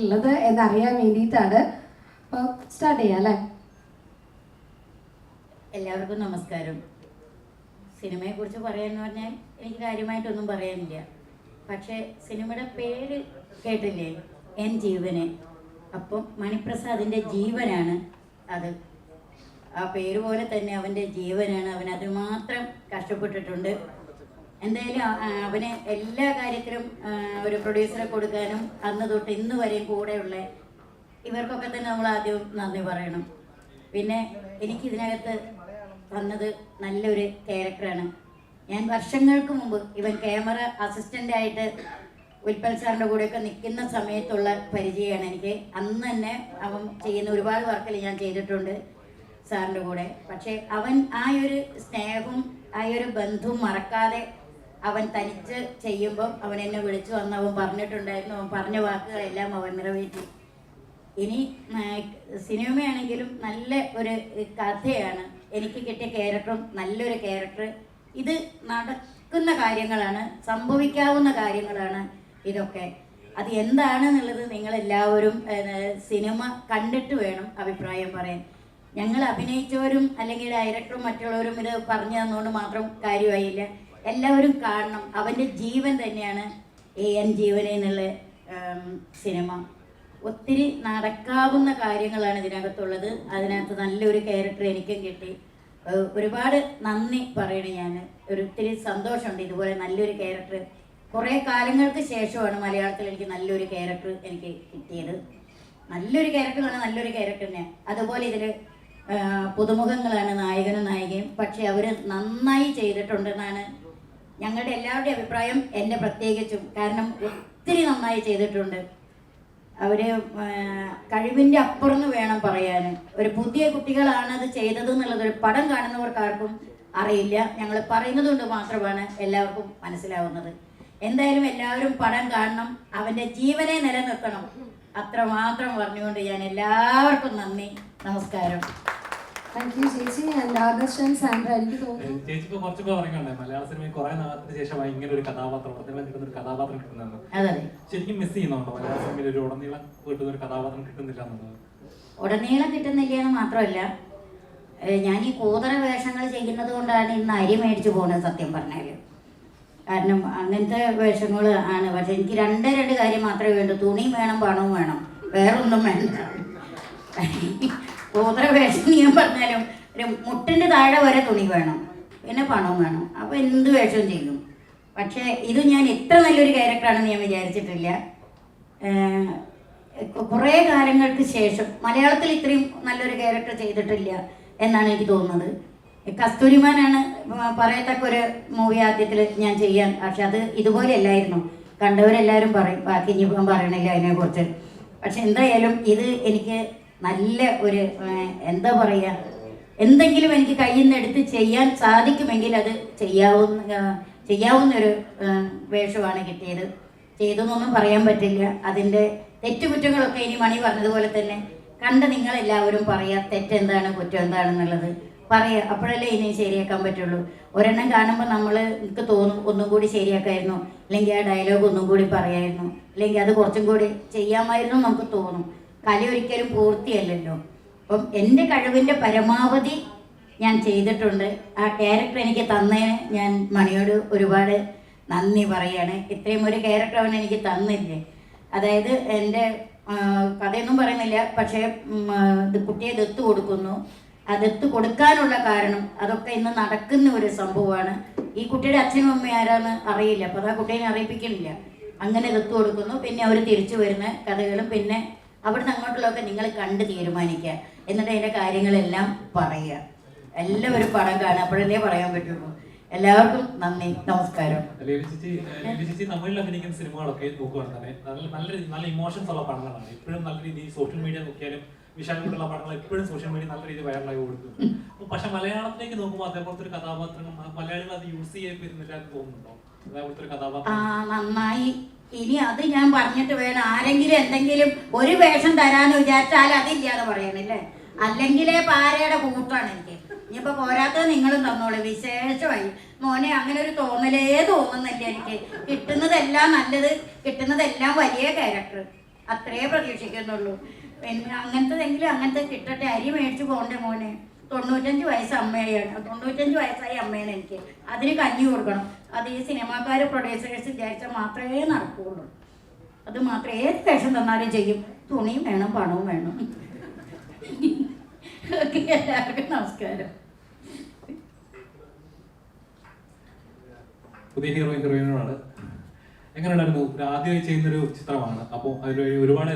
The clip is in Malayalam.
ഉള്ളത് എന്നറിയാൻ വേണ്ടിയിട്ടാണ്. അപ്പോൾ സ്റ്റാർട്ട് ചെയ്യാം അല്ലേ? എല്ലാവർക്കും നമസ്കാരം. സിനിമയെ സിനിമയെക്കുറിച്ച് പറയാന്ന് പറഞ്ഞാൽ എനിക്ക് കാര്യമായിട്ടൊന്നും പറയാനില്ല. പക്ഷേ സിനിമയുടെ പേര് കേട്ടില്ലേ? എൻ ജീവനെ. അപ്പം മണിപ്രസാദിന്റെ ജീവനാണ് അത്. ആ പേര് പോലെ തന്നെ അവന്റെ ജീവനാണ്. അവൻ അതുമാത്രം കഷ്ടപ്പെട്ടിട്ടുണ്ട്. എന്തായാലും അവന് എല്ലാ കാര്യത്തിലും ഒരു പ്രൊഡ്യൂസറെ കൊടുക്കാനും അന്ന് തൊട്ട് ഇന്ന് വരെയും കൂടെയുള്ള ഇവർക്കൊക്കെ തന്നെ നമ്മൾ ആദ്യം നന്ദി പറയണം. പിന്നെ എനിക്ക് ഇതിനകത്ത് വന്നത് നല്ലൊരു ക്യാരക്ടറാണ് ഞാൻ വർഷങ്ങൾക്ക് മുമ്പ് ഇവൻ ക്യാമറ അസിസ്റ്റന്റ് ആയിട്ട് ഉൽപ്പൽ സാറിന്റെ കൂടെയൊക്കെ നിൽക്കുന്ന സമയത്തുള്ള പരിചയമാണ് എനിക്ക്. അന്ന് തന്നെ അവൻ ചെയ്യുന്ന ഒരുപാട് വർക്കിൽ ഞാൻ ചെയ്തിട്ടുണ്ട് സാറിന്റെ കൂടെ. പക്ഷേ അവൻ ആ ഒരു സ്നേഹവും ആ ഒരു ബന്ധവും മറക്കാതെ അവൻ തനിച്ച് ചെയ്യുമ്പം അവൻ എന്നെ വിളിച്ചു വന്ന് അവൻ പറഞ്ഞിട്ടുണ്ടായിരുന്നു. അവൻ പറഞ്ഞ വാക്കുകളെല്ലാം അവൻ നിറവേറ്റി. ഇനി സിനിമയാണെങ്കിലും നല്ല ഒരു കഥയാണ്. എനിക്ക് കിട്ടിയ ക്യാരക്ടറും നല്ലൊരു ക്യാരക്ടർ. ഇത് നടക്കുന്ന കാര്യങ്ങളാണ് സംഭവിക്കാവുന്ന കാര്യങ്ങളാണ് ഇതൊക്കെ. അത് എന്താണെന്നുള്ളത് നിങ്ങളെല്ലാവരും സിനിമ കണ്ടിട്ട് വേണം അഭിപ്രായം പറയാൻ. ഞങ്ങൾ അഭിനയിച്ചവരും അല്ലെങ്കിൽ ഡയറക്ടറും മറ്റുള്ളവരും ഇത് പറഞ്ഞു തന്നുകൊണ്ട് മാത്രം കാര്യമായില്ല. എല്ലാവരും കാണണം. അവന്റെ ജീവൻ തന്നെയാണ് എ എൻ ജീവനെ എന്നുള്ള സിനിമ. ഒത്തിരി നടക്കാവുന്ന കാര്യങ്ങളാണ് ഇതിനകത്തുള്ളത്. അതിനകത്ത് നല്ലൊരു ക്യാരക്ടർ എനിക്കും കിട്ടി. ഒരുപാട് നന്ദി പറയണേ ഞാൻ ഒരുത്തിരി സന്തോഷമുണ്ട് ഇതുപോലെ നല്ലൊരു ക്യാരക്ടർ കുറേ കാലങ്ങൾക്ക് ശേഷമാണ് മലയാളത്തിൽ എനിക്ക് നല്ലൊരു ക്യാരക്ടർ എനിക്ക് കിട്ടിയത്. നല്ലൊരു ക്യാരക്ടറാണ് നല്ലൊരു ക്യാരക്ടർ തന്നെ അതുപോലെ ഇതിൽ പുതുമുഖങ്ങളാണ് നായകനും നായികയും. പക്ഷെ അവർ നന്നായി ചെയ്തിട്ടുണ്ടെന്നാണ് ഞങ്ങളുടെ എല്ലാവരുടെയും അഭിപ്രായം എന്നെ പ്രത്യേകിച്ചും. കാരണം ഒത്തിരി നന്നായി ചെയ്തിട്ടുണ്ട്. അവർ കഴിവിന്റെ അപ്പുറന്ന് അപ്പുറം വേണം പറയാൻ ഒരു പുതിയ കുട്ടികളാണ് അത് ചെയ്തത് എന്നുള്ളത് ഒരു പടം കാണുന്നവർക്കാർക്കും അറിയില്ല. ഞങ്ങൾ പറയുന്നത് കൊണ്ട് മാത്രമാണ് എല്ലാവർക്കും മനസ്സിലാവുന്നത്. എന്തായാലും എല്ലാവരും പടം കാണണം. അവന്റെ ജീവനെ നിലനിർത്തണം. അത്രമാത്രം പറഞ്ഞുകൊണ്ട് ഞാൻ എല്ലാവർക്കും നന്ദി. നമസ്കാരം. താങ്ക് യു ചേച്ചി. ആൻഡ് ആദർശൻ സാൻഡ്ര എനിക്ക് തോന്നുന്നു ചേച്ചി ഇപ്പൊ കുറച്ചൊക്കെ പറയുന്നുണ്ടേ മലയാള സിനിമയിൽ കുറെ നാളത്തിന് ശേഷമായി ഇങ്ങനെ ഒരു കഥാപാത്രം ഉടനീളം കിട്ടുന്ന ഒരു കഥാപാത്രം കിട്ടുന്നത് അതെ. ശരിക്കും മിസ് ചെയ്യുന്നുണ്ടോ മലയാള സിനിമയിൽ ഒരു ഉടനീളം കിട്ടുന്ന ഒരു കഥാപാത്രം കിട്ടുന്നില്ല എന്നുള്ളത് ഉടനീളം കിട്ടുന്നില്ല എന്ന് മാത്രമല്ല ഞാൻ ഈ കൂതറ വേഷങ്ങൾ ചെയ്യുന്നത് കൊണ്ടാണ് ഇന്ന് അരി മേടിച്ചു പോകുന്നത് സത്യം പറഞ്ഞാൽ കാരണം അങ്ങനത്തെ വേഷങ്ങൾ ആണ്. പക്ഷെ എനിക്ക് രണ്ടേ രണ്ട് കാര്യം മാത്രമേ വേണ്ടൂ. തുണിയും വേണം പണവും വേണം. വേറൊന്നും വേണ്ട. കൂതറ വേഷം ഞാൻ പറഞ്ഞാലും ഒരു മുട്ടിന്റെ താഴെ വരെ തുണി വേണം. പിന്നെ പണവും വേണം. അപ്പോൾ എന്ത് വേഷവും ചെയ്യും. പക്ഷേ ഇത് ഞാൻ ഇത്ര നല്ലൊരു ക്യാരക്ടറാണെന്ന് ഞാൻ വിചാരിച്ചിട്ടില്ല. കുറേ കാലങ്ങൾക്ക് ശേഷം മലയാളത്തിൽ ഇത്രയും നല്ലൊരു ക്യാരക്ടർ ചെയ്തിട്ടില്ല എന്നാണ് എനിക്ക് തോന്നുന്നത്. കസ്തൂരിമാനാണ് പറയത്തക്ക ഒരു മൂവി ആദ്യത്തിൽ ഞാൻ ചെയ്യാൻ. പക്ഷെ അത് ഇതുപോലെ അല്ലായിരുന്നു. കണ്ടവരെല്ലാവരും പറയും ബാക്കി ഇനിയിപ്പം പറയണില്ല അതിനെക്കുറിച്ച്. പക്ഷെ എന്തായാലും ഇത് എനിക്ക് നല്ല ഒരു എന്താ പറയുക എന്തെങ്കിലും എനിക്ക് കയ്യിൽ നിന്ന് എടുത്ത് ചെയ്യാൻ സാധിക്കുമെങ്കിൽ അത് ചെയ്യാവുന്ന ചെയ്യാവുന്നൊരു വേഷമാണ് കിട്ടിയത്. ചെയ്തെന്നൊന്നും പറയാൻ പറ്റില്ല. അതിന്റെ തെറ്റുകുറ്റങ്ങളൊക്കെ ഇനി മണി പറഞ്ഞതുപോലെ തന്നെ കണ്ട് നിങ്ങളെല്ലാവരും പറയുക തെറ്റെന്താണ് കുറ്റം എന്താണെന്നുള്ളത് പറയുക അപ്പോഴല്ലേ ഇനി ശരിയാക്കാൻ പറ്റുള്ളൂ. ഒരെണ്ണം കാണുമ്പോൾ നമ്മൾ എനിക്ക് തോന്നും ഒന്നും കൂടി ശരിയാക്കായിരുന്നു. അല്ലെങ്കിൽ ആ ഡയലോഗ് ഒന്നും കൂടി പറയായിരുന്നു. അല്ലെങ്കിൽ അത് കുറച്ചും കൂടി ചെയ്യാമായിരുന്നു നമുക്ക് തോന്നും. കല ഒരിക്കലും പൂർത്തിയല്ലല്ലോ. അപ്പം എന്റെ കഴിവിന്റെ പരമാവധി ഞാൻ ചെയ്തിട്ടുണ്ട്. ആ ക്യാരക്ടർ എനിക്ക് തന്നതിന് ഞാൻ മണിയോട് ഒരുപാട് നന്ദി പറയാണ്. ഇത്രയും ഒരു ക്യാരക്ടർ അവൻ എനിക്ക് തന്നില്ലേ. അതായത് എന്റെ കഥയൊന്നും പറയുന്നില്ല. പക്ഷേ കുട്ടിയെ ദത്ത് കൊടുക്കുന്നു. ആ ദത്ത് കൊടുക്കാനുള്ള കാരണം അതൊക്കെ ഇന്ന് നടക്കുന്ന ഒരു സംഭവമാണ്. ഈ കുട്ടിയുടെ അച്ഛനും അമ്മയും ആരാന്ന് അറിയില്ല. അപ്പോൾ അത് ആ കുട്ടീനെ അറിയിപ്പിക്കുന്നില്ല അങ്ങനെ ദത്ത് കൊടുക്കുന്നു. പിന്നെ അവർ തിരിച്ചു വരുന്ന കഥകളും പിന്നെ അവിടുന്ന് അങ്ങോട്ടുള്ളതൊക്കെ നിങ്ങൾ കണ്ട് തീരുമാനിക്കുക. എന്നിട്ട് അതിന്റെ കാര്യങ്ങളെല്ലാം പറയുക. എല്ലാവരും പടം കാണുക. അപ്പോഴല്ലേ പറയാൻ പറ്റുള്ളൂ. എല്ലാവർക്കും നന്ദി. നമസ്കാരം. തമിഴിൽ അഭിനയിക്കുന്ന സിനിമകളൊക്കെ നോക്കുകയാണ് തന്നെ നല്ല നല്ല നല്ല ഇമോഷൻസ് ഉള്ള പടങ്ങളാണ്. ഇപ്പോഴും നല്ല രീതിയിൽ സോഷ്യൽ മീഡിയ നോക്കിയാലും വിശാലമായിട്ടുള്ള പടങ്ങൾ എപ്പോഴും സോഷ്യൽ മീഡിയ നല്ല രീതിയിൽ വൈറലായി കൊടുക്കുന്നു പക്ഷെ മലയാളത്തിലേക്ക് നോക്കുമ്പോൾ അതേപോലത്തെ ഒരു കഥാപാത്രങ്ങൾ മലയാളികൾ അത് യൂസ് ചെയ്യാൻ വരുന്നില്ല എന്ന് തോന്നുന്നുണ്ടോ? ആ നന്നായി. ഇനി അത് ഞാൻ പറഞ്ഞിട്ട് വേണം. ആരെങ്കിലും എന്തെങ്കിലും ഒരു വേഷം തരാന്ന് വിചാരിച്ചാൽ അതില്ലാതെ പറയണല്ലേ? അല്ലെങ്കിലേ പാരയുടെ കൂട്ടാണ് എനിക്ക്. ഇനിയിപ്പോ പോരാത്തത് നിങ്ങളും തന്നോളൂ. വിശേഷമായി. മോനെ അങ്ങനെ ഒരു തോന്നലേ തോന്നുന്നില്ല എനിക്ക്. കിട്ടുന്നതെല്ലാം നല്ലത് കിട്ടുന്നതെല്ലാം വലിയ ക്യാരക്ടർ അത്രേ പ്രതീക്ഷിക്കുന്നുള്ളൂ. പിന്നെ അങ്ങനത്തെതെങ്കിലും അങ്ങനത്തെ കിട്ടട്ടെ. അരി മേടിച്ച് പോകണ്ടേ മോനെ? തൊണ്ണൂറ്റഞ്ച് വയസ്സ് അമ്മയാണ് തൊണ്ണൂറ്റഞ്ച് വയസ്സായി അമ്മയാണ് എനിക്ക്. അതിന് കഞ്ഞി കൊടുക്കണം. അത് ഈ സിനിമാക്കാർ പ്രൊഡ്യൂസേഴ്സ് വിചാരിച്ചാൽ മാത്രമേ നടക്കുകയുള്ളൂ അത് മാത്രമേ ഏത് വേഷം തന്നാലും ചെയ്യും. തുണിയും വേണം പണവും വേണം. ഓക്കെ എല്ലാവർക്കും നമസ്കാരം. പുതിയ ഹീറോ ഹീറോയിനാണ്. എങ്ങനെയുണ്ടായിരുന്നു ആദ്യമായി ചെയ്യുന്നൊരു ചിത്രമാണ്. അപ്പോൾ അതിൽ ഒരുപാട്